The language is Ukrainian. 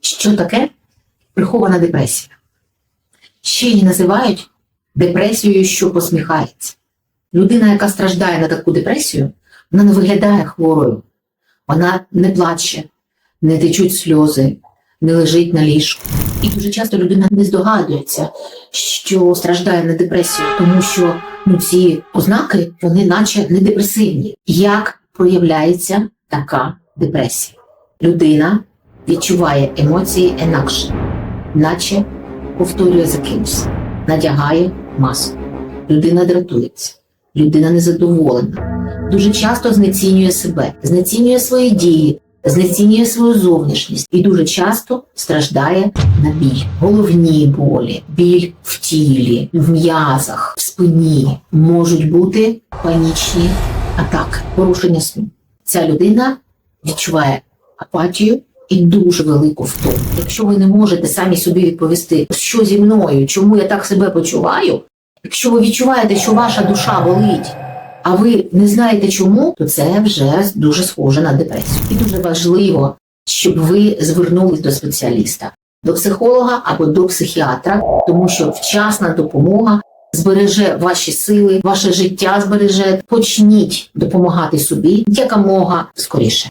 Що таке прихована депресія? Ще її називають депресією, що посміхається. Людина, яка страждає на таку депресію, вона не виглядає хворою, вона не плаче, не течуть сльози, не лежить на ліжку. І дуже часто людина не здогадується, що страждає на депресію, тому що ну, ці ознаки вони наче не депресивні. Як проявляється така депресія? Людина відчуває емоції інакше, наче повторює за кимось, надягає маску. Людина дратується, людина незадоволена, дуже часто знецінює себе, знецінює свої дії, знецінює свою зовнішність і дуже часто страждає на біль. Головні болі, біль в тілі, в м'язах, в спині можуть бути панічні атаки, порушення сну. Ця людина відчуває апатію і дуже велику втому. Якщо ви не можете самі собі відповісти, що зі мною, чому я так себе почуваю, якщо ви відчуваєте, що ваша душа болить, а ви не знаєте чому, то це вже дуже схоже на депресію. І дуже важливо, щоб ви звернулись до спеціаліста, до психолога або до психіатра, тому що вчасна допомога збереже ваші сили, ваше життя збереже. Почніть допомагати собі якомога скоріше.